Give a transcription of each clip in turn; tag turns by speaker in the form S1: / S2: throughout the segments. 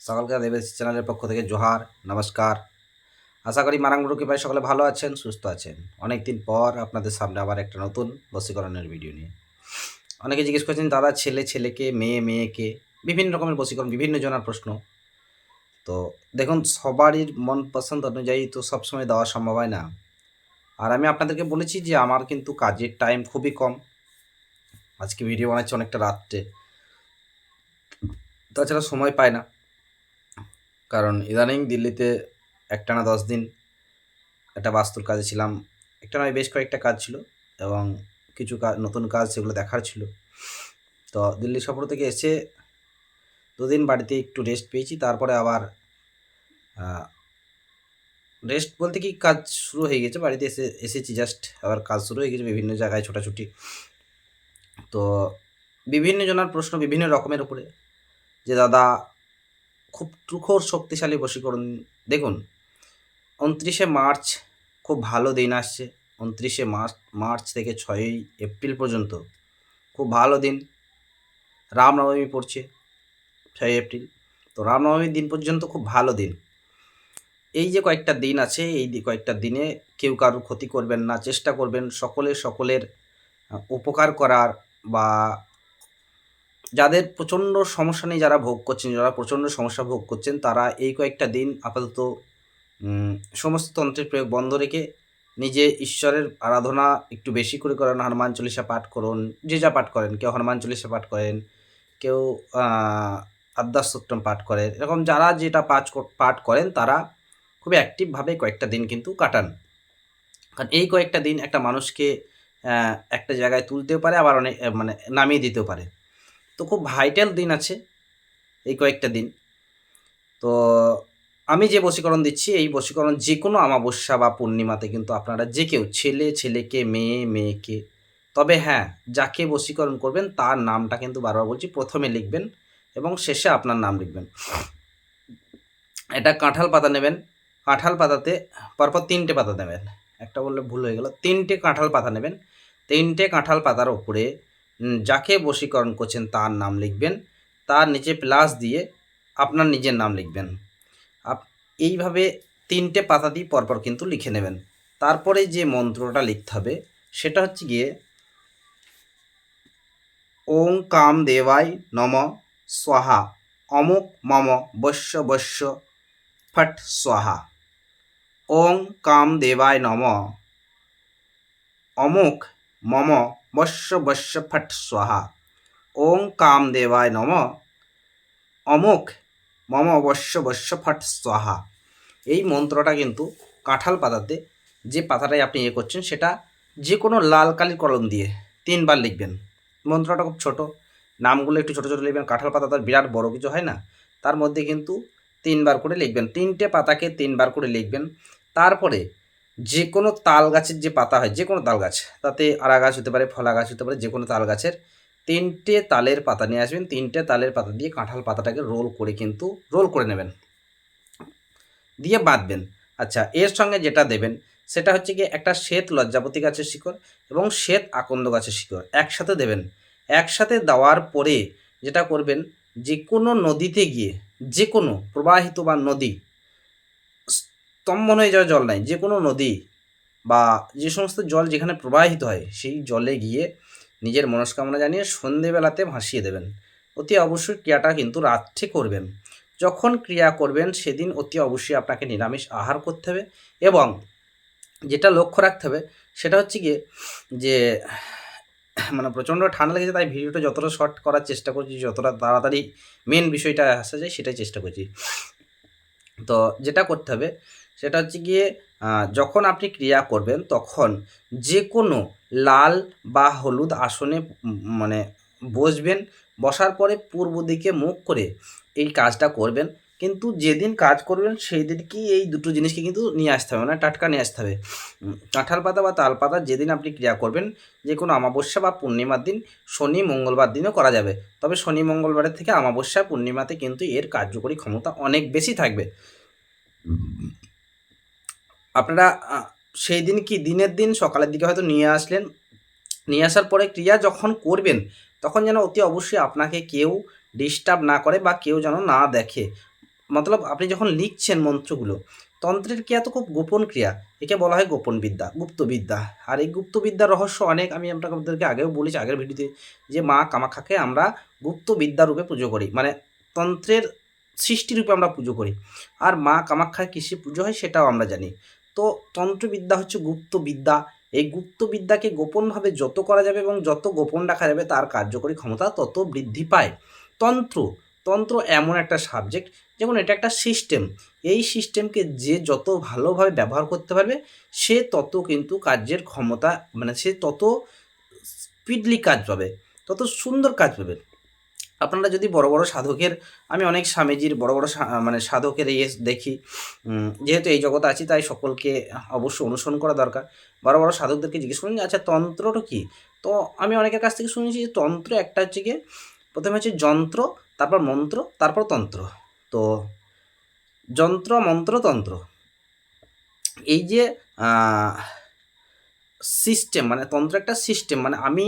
S1: সকলকে দেবেশ চ্যানেলের পক্ষ থেকে জোহার, নমস্কার। আশা করি মারাঙ্গুরুকে ভাই সকলে ভালো আছেন, সুস্থ আছেন। অনেক দিন পর আপনাদের সামনে আবার একটা নতুন বশীকরণের ভিডিও নিয়ে। অনেকে জিজ্ঞেস করছেন, দাদা, ছেলে, ছেলেকে, মেয়ে, মেয়েকে? বিভিন্ন রকমের বশীকরণ, বিভিন্ন জনার প্রশ্ন। তো দেখুন, সবারই মন পছন্দ অনুযায়ী তো সবসময় দেওয়া সম্ভব হয় না। আর আমি আপনাদেরকে বলেছি যে, আমার কিন্তু কাজের টাইম খুবই কম। আজকে ভিডিও বানাচ্ছি অনেকটা রাত্রে। তাছাড়া সময় পায় না। কারণ ইদানিং দিল্লিতে একটানা দশ দিন একটা বাস্তুর কাজে ছিলাম। একটা নয় বেশ কয়েকটা কাজ ছিল এবং কিছু কাজ নতুন কাজ সেগুলো দেখার ছিল। তো দিল্লি সফর থেকে এসে দুদিন বাড়িতে একটু রেস্ট পেয়েছি, তারপরে আবার রেস্ট বলতে কি কাজ শুরু হয়ে গেছে, বাড়িতে এসে, এসেছি জাস্ট আবার কাজ শুরু হয়ে গেছে, বিভিন্ন জায়গায় ছোটাছুটি। তো বিভিন্ন জনের প্রশ্ন বিভিন্ন রকমের উপরে যে, দাদা খুব তুখোর শক্তিশালী বশীকরণ। দেখুন, উনত্রিশে মার্চ খুব ভালো দিন আসছে। উনত্রিশে মার্চ মার্চ থেকে ছয়ই এপ্রিল পর্যন্ত খুব ভালো দিন। রামনবমী পড়ছে ছয় এপ্রিল। তো রামনবমীর দিন পর্যন্ত খুব ভালো দিন। এই যে কয়েকটা দিন আছে, এই কয়েকটা দিনে কেউ কারোর ক্ষতি করবেন না। চেষ্টা করবেন সকলে সকলের উপকার করার বা যাদের প্রচণ্ড সমস্যা নিয়ে যারা ভোগ করছেন, যারা প্রচণ্ড সমস্যা ভোগ করছেন, তারা এই কয়েকটা দিন আপাতত সমস্ত তন্ত্রের প্রয়োগ বন্ধ রেখে নিজে ঈশ্বরের আরাধনা একটু বেশি করে করেন। হনুমান চল্লিশা পাঠ করুন, যে যা পাঠ করেন। কেউ হনুমান চল্লিশা পাঠ করেন, কেউ আদ্যাস্তোত্তম পাঠ করেন। এরকম যারা যেটা পাঠ পাঠ করেন, তারা খুবই অ্যাক্টিভভাবে কয়েকটা দিন কিন্তু কাটান। কারণ এই কয়েকটা দিন একটা মানুষকে একটা জায়গায় তুলতেও পারে, আবার অনেক মানে নামিয়ে দিতেও পারে। তো খুব ভাইটাল দিন আছে এই কয়েকটা দিন। তো আমি যে বশীকরণ দিচ্ছি, এই বশীকরণ যে কোনো অমাবস্যা বা পূর্ণিমাতে কিন্তু আপনারা যে কেউ ছেলে, ছেলেকে, মেয়ে, মেয়েকে, তবে হ্যাঁ যাকে বশীকরণ করবেন তার নামটা কিন্তু বারবার বলছি, প্রথমে লিখবেন এবং শেষে আপনার নাম লিখবেন। এটা কাঁঠাল পাতা নেবেন, কাঁঠাল পাতাতে পরপর তিনটে পাতা নেবেন। একটা বললে ভুল হয়ে গেল। তিনটে কাঁঠাল পাতা নেবেন। তিনটে কাঁঠাল পাতার ওপরে যাকে বশীকরণ করছেন তার নাম লিখবেন। তার নিচে প্লাস দিয়ে আপনার নিজের নাম লিখবেন। আপ এইভাবে তিনটে পাতা দিয়ে পরপর কিন্তু লিখে নেবেন। তারপরে যে মন্ত্রটা লিখতে হবে, সেটা হচ্ছে গিয়ে, ওং কাম দেবায় নম স্বাহা, অমুক মম বস্য বস্য ফট স্বাহা। ওং কাম দেবায় নম, অমুক মম বস্য বস্য ফট স্বাহা। ওং কাম দেবায় নম। অমুক মম অবশ্য বস্য ফট স্বাহা। এই মন্ত্রটা কিন্তু কাঁঠাল পাতাতে যে পাতাটাই আপনি ইয়ে করছেন, সেটা যে কোনো লাল কালির কলম দিয়ে তিনবার লিখবেন। মন্ত্রটা খুব ছোট। নামগুলো একটু ছোটো ছোটো লিখবেন। কাঁঠাল পাতা তো আর বিরাট বড় কিছু হয় না। তার মধ্যে কিন্তু তিনবার করে লিখবেন। তিনটে পাতাকে তিনবার করে লিখবেন। তারপরে যে কোনো তাল গাছের যে পাতা হয় যে কোনো তাল গাছ, তাতে আড়া গাছ হতে পারে ফলা গাছ হতে পারে যে কোনো তাল গাছের তিনটে তালের পাতা নিয়ে আসবেন। তিনটে তালের পাতা দিয়ে কাঁঠাল পাতাটাকে রোল করে কিন্তু রোল করে নেবেন, দিয়ে বাঁধবেন। আচ্ছা এর সঙ্গে যেটা দেবেন, সেটা হচ্ছে কি একটা শ্বেত লজ্জাপতি গাছের শিকড় এবং শ্বেত আকন্দ গাছের শিকড় একসাথে দেবেন। একসাথে দেওয়ার পরে যেটা করবেন যে কোনো নদীতে গিয়ে যে কোনো প্রবাহিত বা নদী স্তম্ভন হয়ে যাওয়া জল নাই যে কোনো নদী বা যে সমস্ত জল যেখানে প্রবাহিত হয়, সেই জলে গিয়ে নিজের মনস্কামনা জানিয়ে সন্ধেবেলাতে ভাসিয়ে দেবেন। অতি অবশ্যই ক্রিয়াটা কিন্তু রাত্রে করবেন। যখন ক্রিয়া করবেন, সেদিন অতি অবশ্যই আপনাকে নিরামিষ আহার করতে হবে এবং যেটা লক্ষ্য রাখতে হবে, সেটা হচ্ছে গিয়ে যে মানে প্রচণ্ড ঠান্ডা লেগেছে, তাই ভিডিওটা যতটা শর্ট করার চেষ্টা করছি, যতটা তাড়াতাড়ি মেন বিষয়টা আসা যায়, সেটাই চেষ্টা করছি। তো যেটা করতে হবে সেটা হচ্ছে গিয়ে যখন আপনি ক্রিয়া করবেন তখন যে কোনো লাল বা হলুদ আসনে মানে বসবেন, বসার পরে পূর্ব দিকে মুখ করে এই কাজটা করবেন। কিন্তু যেদিন কাজ করবেন সেই দিনকেই এই দুটো জিনিসকে কিন্তু নিয়ে আসতে হবে মানে টাটকা নিয়ে আসতে হবে। কাঁঠাল পাতা বা তাল পাতা যেদিন আপনি ক্রিয়া করবেন যে কোনো অমাবস্যা বা পূর্ণিমার দিন, শনি মঙ্গলবার দিনও করা যাবে। তবে শনি মঙ্গলবারের থেকে অমাবস্যা পূর্ণিমাতে কিন্তু এর কার্যকরী ক্ষমতা অনেক বেশি থাকবে। আপনারা সেই দিন কি দিনের দিন সকালের দিকে হয়তো নিয়ে আসলেন? নিয়ে আসার পরে ক্রিয়া যখন করবেন, তখন যেন অতি অবশ্যই আপনাকে কেউ ডিস্টার্ব না করে বা কেউ যেন না দেখে। মতলব আপনি যখন লিখছেন মন্ত্রগুলো, তন্ত্রের ক্রিয়া তো খুব গোপন ক্রিয়া। একে বলা হয় গোপন বিদ্যা গুপ্তবিদ্যা আর এই গুপ্তবিদ্যার রহস্য অনেক। আমি আপনাদেরকে আগেও বলেছি আগের ভিডিওতে যে মা কামাখ্যাকে আমরা গুপ্তবিদ্যা রূপে পুজো করি। মানে তন্ত্রের সৃষ্টিরূপে আমরা পুজো করি। আর মা কামাখ্যার কৃষি পুজো হয় সেটাও আমরা জানি। তো তন্ত্রবিদ্যা হচ্ছে গুপ্তবিদ্যা। এই গুপ্তবিদ্যাকে গোপনভাবে যত করা যাবে এবং যত গোপন রাখা যাবে, তার কার্যকরী ক্ষমতা তত বৃদ্ধি পায়। তন্ত্র তন্ত্র এমন একটা সাবজেক্ট যেমন এটা একটা সিস্টেম এই সিস্টেমকে যে যত ভালোভাবে ব্যবহার করতে পারবে, সে তত কিন্তু কার্যের ক্ষমতা মানে সে তত স্পিডলি কাজ পাবে, তত সুন্দর কাজ পাবে। আপনারা যদি বড় বড় সাধকের, আমি অনেক স্বামীজির বড় বড় মানে সাধকের ইয়ে দেখি যেহেতু এই জগতে আছি, তাই সকলকে অবশ্যই অনুসরণ করা দরকার। বড় বড় সাধকদেরকে জিজ্ঞেস করুন আচ্ছা তন্ত্রটা কি? তো আমি অনেকের কাছ থেকে শুনেছি যে, তন্ত্র একটা হচ্ছে গিয়ে, প্রথমে হচ্ছে যন্ত্র, তারপর মন্ত্র, তারপর তন্ত্র। তো যন্ত্র, মন্ত্র, তন্ত্র। এই যে সিস্টেম মানে তন্ত্র একটা সিস্টেম মানে আমি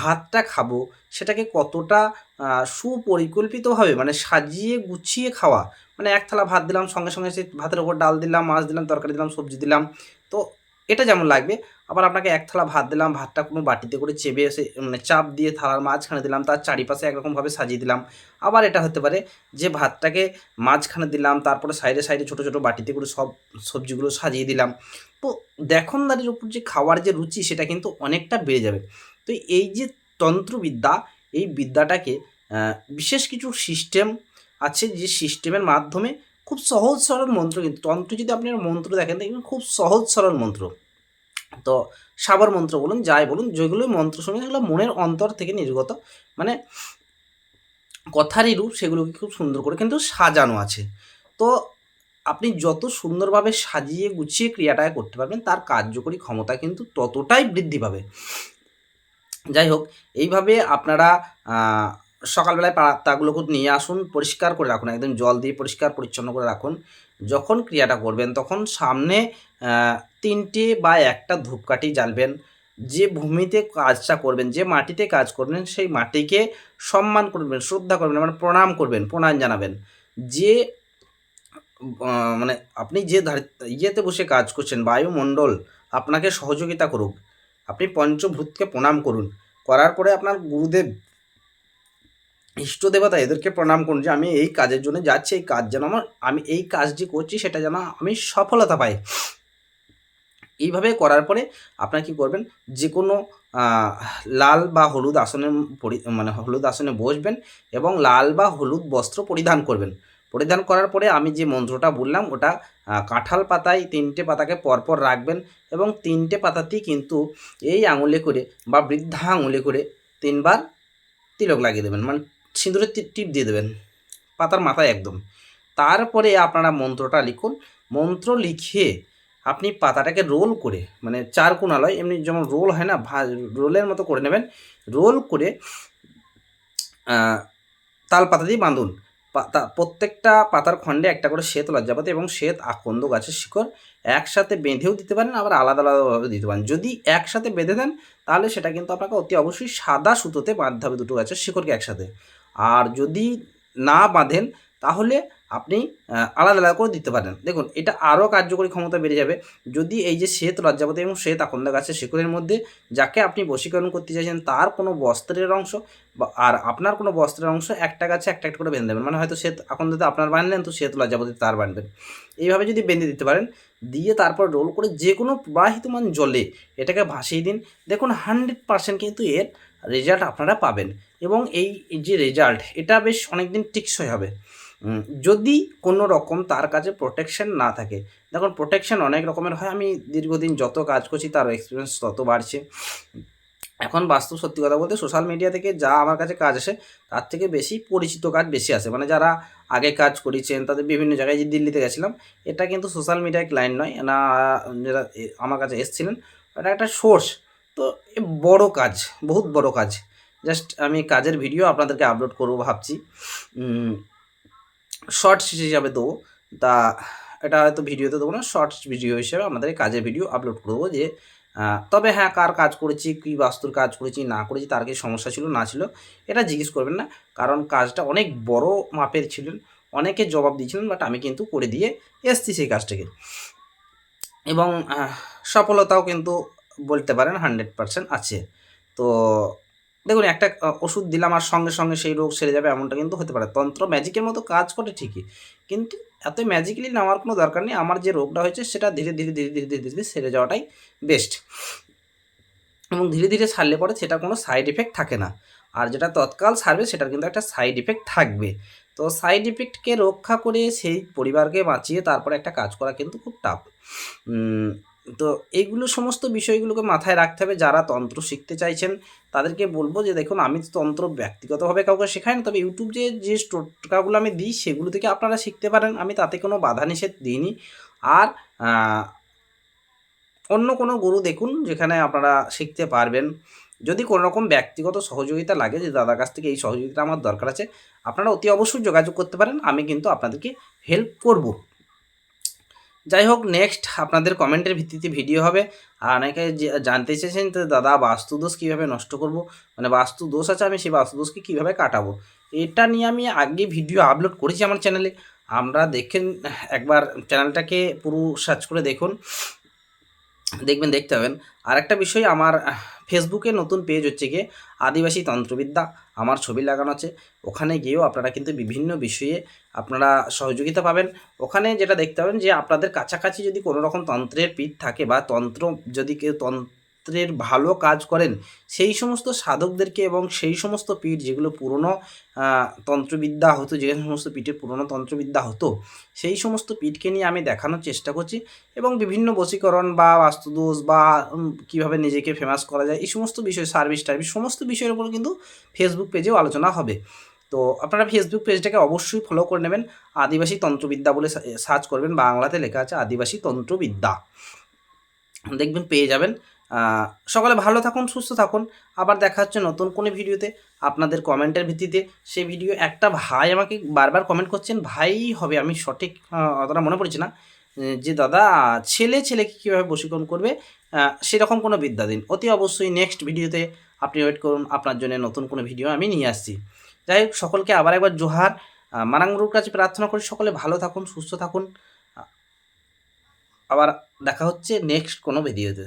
S1: ভাতটা খাব, সেটাকে কতটা সুপরিকল্পিতভাবে মানে সাজিয়ে গুছিয়ে খাওয়া। মানে এক থালা ভাত দিলাম, সঙ্গে সঙ্গে সে ভাতের ওপর ডাল দিলাম, মাছ দিলাম, তরকারি দিলাম, সবজি দিলাম। তো এটা যেমন লাগবে, আবার আপনাকে এক থালা ভাত দিলাম, ভাতটা কোনো বাটিতে করে চেপে এসে মানে চাপ দিয়ে থালার মাঝখানে দিলাম, তার চারিপাশে একরকমভাবে সাজিয়ে দিলাম। আবার এটা হতে পারে যে ভাতটাকে মাঝখানে দিলাম, তারপরে সাইডে সাইডে ছোটো ছোটো বাটিতে করে সব সবজিগুলো সাজিয়ে দিলাম। তো দেখনদারির উপর যে খাওয়ার যে রুচি, সেটা কিন্তু অনেকটা বেড়ে যাবে। তো এই যে তন্ত্রবিদ্যা এই বিদ্যাটাকে বিশেষ কিছু সিস্টেম আছে যে সিস্টেমের মাধ্যমে খুব সহজ সরল মন্ত্র কিন্তু, তন্ত্র যদি আপনি মন্ত্র দেখেন, দেখবেন খুব সহজ সরল মন্ত্র। তো সাবর মন্ত্র বলুন, যাই বলুন যেগুলো মন্ত্র শুনে সেগুলো মনের অন্তর থেকে নির্গত। মানে কথারই রূপ সেগুলোকে খুব সুন্দর করে কিন্তু সাজানো আছে। তো আপনি যত সুন্দরভাবে সাজিয়ে গুছিয়ে ক্রিয়াটাকে করতে পারবেন, তার কার্যকরী ক্ষমতা কিন্তু ততটাই বৃদ্ধি পাবে। যাই হোক, এইভাবে আপনারা সকালবেলায় পাতাগুলোকে নিয়ে আসুন, পরিষ্কার করে রাখুন, একদম জল দিয়ে পরিষ্কার পরিচ্ছন্ন করে রাখুন। যখন ক্রিয়াটা করবেন, তখন সামনে তিনটে বা একটা ধূপকাঠি জ্বালবেন। যে ভূমিতে কাজটা করবেন, যে মাটিতে কাজ করবেন, সেই মাটিকে সম্মান করবেন, শ্রদ্ধা করবেন মানে প্রণাম করবেন, প্রণাম জানাবেন। যে মানে আপনি যে ইয়েতে বসে কাজ করছেন, বায়ুমণ্ডল, আপনাকে সহযোগিতা করুক আপনি পঞ্চভূতকে প্রণাম করুন। করার পরে আপনার গুরুদেব, ইষ্ট দেবতা এদেরকে প্রণাম করুন যে আমি এই কাজের জন্য যাচ্ছি, এই কাজ যেন আমার, আমি এই কাজটি করছি সেটা যেন আমি সফলতা পাই। এইভাবে করার পরে আপনারা কি করবেন যে কোনো লাল বা হলুদ আসনে মানে হলুদ আসনে বসবেন এবং লাল বা হলুদ বস্ত্র পরিধান করবেন। পরিধান করার পরে আমি যে মন্ত্রটা বললাম, ওটা কাঁঠাল পাতায় তিনটে পাতাকে পরপর রাখবেন এবং তিনটে পাতাতেই কিন্তু এই আঙুলে করে বা বৃদ্ধা আঙুলে করে তিনবার তিলক লাগিয়ে দেবেন। মানে সিঁদুরের টিপ দিয়ে দেবেন, পাতার মাথায় একদম। তারপরে আপনারা মন্ত্রটা লিখুন। মন্ত্র লিখে আপনি পাতাটাকে রোল করে মানে চার কোনালয় এমনি যেমন রোল হয় না, ভা, রোলের মতো করে নেবেন। রোল করে তাল পাতা দিয়ে বাঁধুন। পাতা, প্রত্যেকটা পাতার খণ্ডে একটা করে শ্বেত লজ্জাপতি এবং শ্বেত আকন্দ গাছের শিকড় একসাথে বেঁধেও দিতে পারেন, আবার আলাদা আলাদাভাবে দিতে পারেন। যদি একসাথে বেঁধে দেন, তাহলে সেটা কিন্তু আপনাকে অতি অবশ্যই সাদা সুতোতে বাঁধতে হবে দুটো গাছের শিকড়কে একসাথে। আর যদি না বাঁধেন তাহলে আপনি আলাদা আলাদা করে দিতে পারেন। দেখুন, এটা আরও কার্যকরী ক্ষমতা বেড়ে যাবে। যদি এই যে শ্বেত লজ্জাপতি এবং শ্বেত আকন্দ গাছের শিকড়ের মধ্যে যাকে আপনি বশীকরণ করতে চাইছেন, তার কোনো বস্ত্রের অংশ বা, আর আপনার কোনো বস্ত্রের অংশ একটা গাছে একটা একটা করে বেঁধে দেবেন। মানে হয়তো শ্বেত আকন্দতে আপনার বাঁধলেন তো শ্বেত লজ্জাপতি তার বাঁধবেন। এইভাবে যদি বেঁধে দিতে পারেন, দিয়ে তারপর রোল করে যে কোনো প্রবাহিতমান জলে এটাকে ভাসিয়ে দিন। দেখুন, হান্ড্রেড পার্সেন্ট কিন্তু এর রেজাল্ট আপনারা পাবেন। এবং এই যে রেজাল্ট, এটা বেশ অনেক দিন টিকসই হবে। যদি কোনো রকম তার কাছে প্রোটেকশন না থাকে, দেখুন প্রোটেকশন অনেক রকমের হয়, আমি দীর্ঘদিন যত কাজ করছি তার এক্সপিরিয়েন্স তত বাড়ছে। এখন বাস্তব সত্যি কথা বলতে সোশ্যাল মিডিয়া থেকে যা আমার কাছে কাজ আসে, তার থেকে বেশি পরিচিত কাজ বেশি আসে। মানে যারা আগে কাজ করেছেন, তাদের বিভিন্ন জায়গায় যে দিল্লিতে গেছিলাম, এটা কিন্তু সোশ্যাল মিডিয়ায় ক্লায়েন্ট নয়। না, যারা আমার কাছে এসেছিলেন, এটা একটা সোর্স তো বড় কাজ, বহুত বড় কাজ। জাস্ট আমি কাজের ভিডিও আপনাদেরকে আপলোড করব ভাবছি। শর্টস হিসাবে দেবো। তা এটা হয়তো ভিডিওতে দেবো না শর্টস ভিডিও হিসেবে আমাদের কাজের ভিডিও আপলোড করব যে তবে হ্যাঁ কার কাজ করেছি, কী বাস্তুর কাজ করেছি, না করেছি, তার কি সমস্যা ছিল, না ছিল, এটা জিজ্ঞেস করবেন না। কারণ কাজটা অনেক বড় মাপের ছিলেন, অনেকে জবাব দিয়েছিলেন বাট আমি কিন্তু করে দিয়ে এসছি সেই কাজটাকে। এবং সফলতাও কিন্তু বলতে পারেন হান্ড্রেড পারসেন্ট আছে। তো দেখুন, একটা ওষুধ দিলাম আর সঙ্গে সঙ্গে সেই রোগ সেরে যাবে এমনটা কিন্তু হতে পারে। তন্ত্র ম্যাজিকের মতো কাজ করে ঠিকই। কিন্তু এত ম্যাজিক্যালি নেওয়ার কোনো দরকার নেই। আমার যে রোগটা হয়েছে সেটা ধীরে ধীরে ধীরে ধীরে ধীরে ধীরে সেরে যাওয়াটাই বেস্ট এবং ধীরে ধীরে সারলে পরে সেটা কোনো সাইড এফেক্ট থাকে না। আর যেটা তৎকাল সারবে সেটার কিন্তু একটা সাইড এফেক্ট থাকবে। তো সাইড এফেক্টকে রক্ষা করে সেই পরিবারকে বাঁচিয়ে তারপরে একটা কাজ করা কিন্তু খুব টাফ তো এইগুলো সমস্ত বিষয়গুলোকে মাথায় রাখতে হবে। যারা তন্ত্র শিখতে চাইছেন, তাদেরকে বলব যে, দেখুন, আমি তন্ত্র ব্যক্তিগতভাবে কাউকে শেখাই না তবে ইউটিউব যে যে টোটকাগুলো আমি দিই, সেগুলো থেকে আপনারা শিখতে পারেন। আমি তাতে কোনো বাধা নিষেধ দিইনি। আর অন্য কোনো গুরু দেখুন, যেখানে আপনারা শিখতে পারবেন। যদি কোনো রকম ব্যক্তিগত সহযোগিতা লাগে, যে দাদার কাছ থেকে এই সহযোগিতা আমার দরকার আছে, আপনারা অতি অবশ্যই যোগাযোগ করতে পারেন। আমি কিন্তু আপনাদেরকে হেল্প করব। যাই হোক নেক্সট আপনাদের কমেন্টের ভিত্তিতে ভিডিও হবে। আর অনেকে জানতে চেয়েছেন, তো দাদা, বাস্তুদোষ কীভাবে নষ্ট করব? মানে বাস্তু দোষ আছে, আমি সেই বাস্তুদোষকে কীভাবে কাটাবো? এটা নিয়ে আমি আগে ভিডিও আপলোড করেছি আমার চ্যানেলে আমরা দেখেন, একবার চ্যানেলটাকে পুরো সার্চ করে দেখুন। দেখবেন, দেখতে হবেন আর একটা বিষয়, আমার ফেসবুকে নতুন পেজ হচ্ছে গিয়ে আদিবাসী তন্ত্রবিদ্যা। আমার ছবি লাগানো আছে। ওখানে গিয়েও আপনারা কিন্তু বিভিন্ন বিষয়ে আপনারা সহযোগিতা পাবেন। ওখানে যেটা দেখতে পাবেন যে, আপনাদের কাছাকাছি যদি কোনো রকম তন্ত্রের পীঠ থাকে বা তন্ত্র যদি কেউ তন্ত্রের ভালো কাজ করেন, সেই সমস্ত সাধকদেরকে এবং সেই সমস্ত পীঠ যেগুলো পুরনো তন্ত্রবিদ্যা হতো, যে সমস্ত পীঠে পুরনো তন্ত্রবিদ্যা হতো, সেই সমস্ত পীঠকে নিয়ে আমি দেখানোর চেষ্টা করছি এবং বিভিন্ন বশীকরণ বা বাস্তুদোষ বা কীভাবে নিজেকে ফেমাস করা যায়, এই সমস্ত বিষয় সার্ভিস টার্ভিস সমস্ত বিষয়ের উপর কিন্তু ফেসবুক পেজেও আলোচনা হবে। তো আপনারা ফেসবুক পেজটাকে অবশ্যই ফলো করে নেবেন, আদিবাসী তন্ত্রবিদ্যা বলে সার্চ করবেন, বাংলাতে লেখা আছে আদিবাসী তন্ত্রবিদ্যা। দেখবেন পেয়ে যাবেন। সকলে ভালো থাকুন সুস্থ থাকুন। আবার দেখা হচ্ছে নতুন কোনো ভিডিওতে। আপনাদের কমেন্টের ভিত্তিতে সেই ভিডিও একটা ভাই আমাকে বারবার কমেন্ট করছেন ভাই হবে আমি সঠিক অতটা মনে পড়ছে না। যে দাদা ছেলে ছেলেকে কীভাবে বশীকরণ করবে? সেরকম কোনো বিদ্যা দিন। অতি অবশ্যই নেক্সট ভিডিওতে আপনি ওয়েট করুন আপনার জন্য নতুন কোনো ভিডিও আমি নিয়ে আসছি। যাই হোক সকলকে আবার একবার জোহার। আহ, মারাঙ্গুরুর কাছে প্রার্থনা করি সকলে ভালো থাকুন সুস্থ থাকুন। আবার দেখা হচ্ছে নেক্সট কোনো ভিডিওতে।